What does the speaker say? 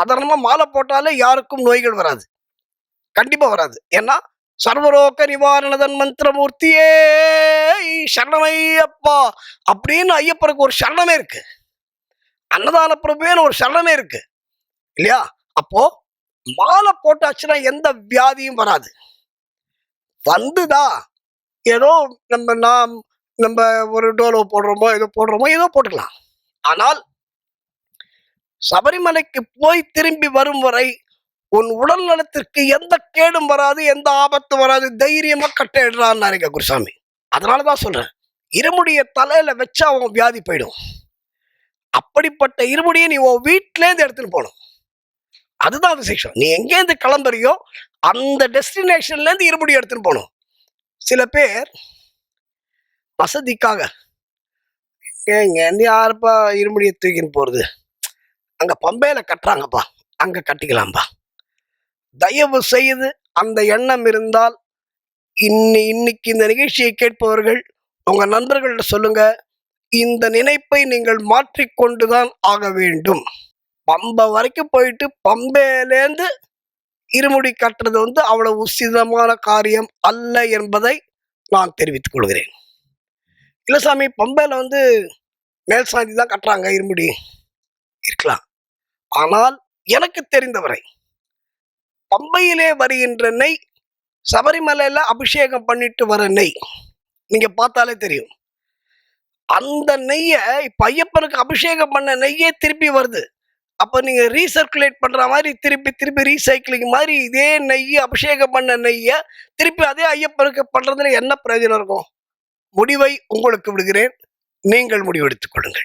சாதாரணமாக மாலை போட்டாலே யாருக்கும் நோய்கள் வராது. கண்டிப்பாக வராது. ஏன்னா சர்வரோக நிவாரணதன் மந்திரமூர்த்தியே சரணமையப்பா அப்படின்னு ஐயப்பருக்கு ஒரு சரணமே இருக்கு. அன்னதான பிரபுன்னு ஒரு சரணமே இருக்கு. இல்லையா? அப்போ மாலை போட்டாச்சுன்னா எந்த வியாதியும் வராது. வந்துதா? ஏதோ நம்ம நாம் நம்ம ஒரு டோலோ போடுறோமோ ஏதோ போடுறோமோ ஏதோ போட்டுக்கலாம். ஆனால் சபரிமலைக்கு போய் திரும்பி வரும் வரை உன் உடல் நலத்திற்கு எந்த கேடும் வராது எந்த ஆபத்தும் வராது. தைரியமா கட்டிடுறான்னு குருசாமி. அதனால தான் சொல்றேன். இருமுடிய தலையில வச்சா அவன் வியாதி போயிடும். அப்படிப்பட்ட இருமுடியை நீ உன் வீட்டிலேருந்து எடுத்துன்னு போகணும். அதுதான் விசேஷம். நீ எங்கேருந்து கிளம்புறியோ அந்த டெஸ்டினேஷன்ல இருந்து இருமுடி எடுத்துன்னு போகணும். சில பேர் வசதிக்காக இங்க இருந்து யாருப்பா இருமுடியை தூக்கின்னு போறது? அங்கே பம்பையில் கட்டுறாங்கப்பா. அங்கே கட்டிக்கலாம்ப்பா தயவு செய்து அந்த எண்ணம் இருந்தால் இன்னி இன்னைக்கு இந்த நிகழ்ச்சியை கேட்பவர்கள் உங்கள் நண்பர்கள்ட்ட சொல்லுங்க. இந்த நினைப்பை நீங்கள் மாற்றிக்கொண்டுதான் ஆக வேண்டும். பம்பை வரைக்கும் போயிட்டு பம்பையிலேருந்து இருமுடி கட்டுறது வந்து அவ்வளவு உசிதமான காரியம் அல்ல என்பதை நான் தெரிவித்துக் கொள்கிறேன். இல்லை சாமி பம்பையில் வந்து மேல் சாந்தி தான் கட்டுறாங்க இருமுடி. ஆனால் எனக்கு தெரிந்தவரை பம்பையிலே வருகின்ற நெய் சபரிமலையில அபிஷேகம் பண்ணிட்டு வர நெய் நீங்கள் பார்த்தாலே தெரியும். அந்த நெய்யை இப்போ ஐயப்பனுக்கு அபிஷேகம் பண்ண நெய்யே திருப்பி வருது. அப்போ நீங்கள் ரீசர்க்குலேட் பண்ணுற மாதிரி திருப்பி திருப்பி ரீசைக்கிளிங் மாதிரி இதே நெய் அபிஷேகம் பண்ண நெய்யை திருப்பி அதே ஐயப்பனுக்கு பண்ணுறதுல என்ன பிரயோஜனம் இருக்கும்? முடிவை உங்களுக்கு விடுகிறேன். நீங்கள் முடிவெடுத்துக் கொள்ளுங்கள்.